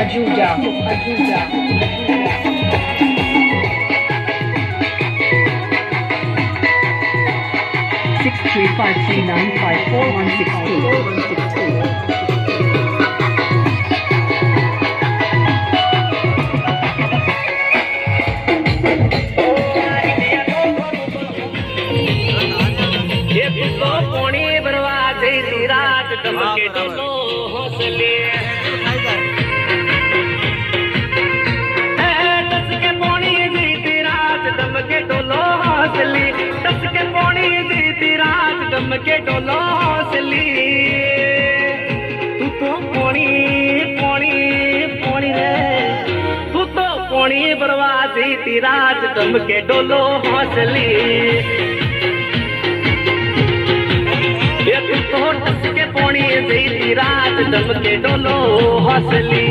अजूजा अजूजा six three five three nine five four one six two six two रात दबके दोनों हौसले। हौसली टस के पोणी जीती रात दमके डोलो हौसली तू तो पोणी पोणी पोणी रे। तू तो पोणी बर्बाद जीती रात दमके डोलो हौसली एक तो टस के पोणी जईती रात दमके डोलो हौसली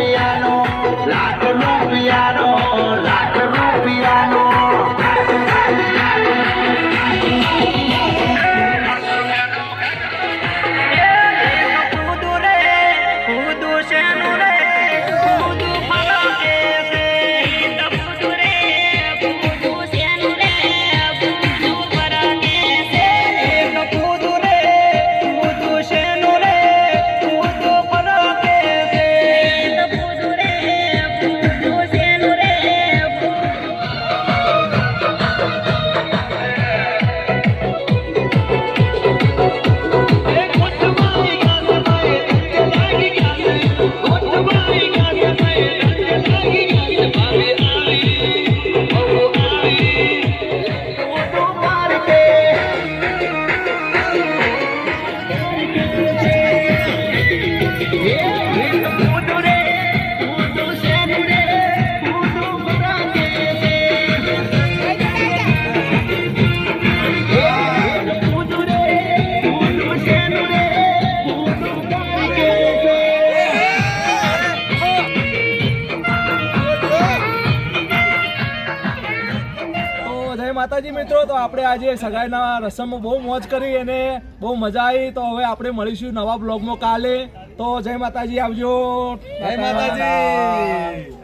Yeah. માતાજી મિત્રો, તો આપણે આજે સગાઈના રસમમાં બહુ મોજ કરી અને બહુ મજા આવી. તો હવે આપણે મળીશું નવા બ્લોગમાં કાલે. તો જય માતાજી આવજો. જય માતાજી.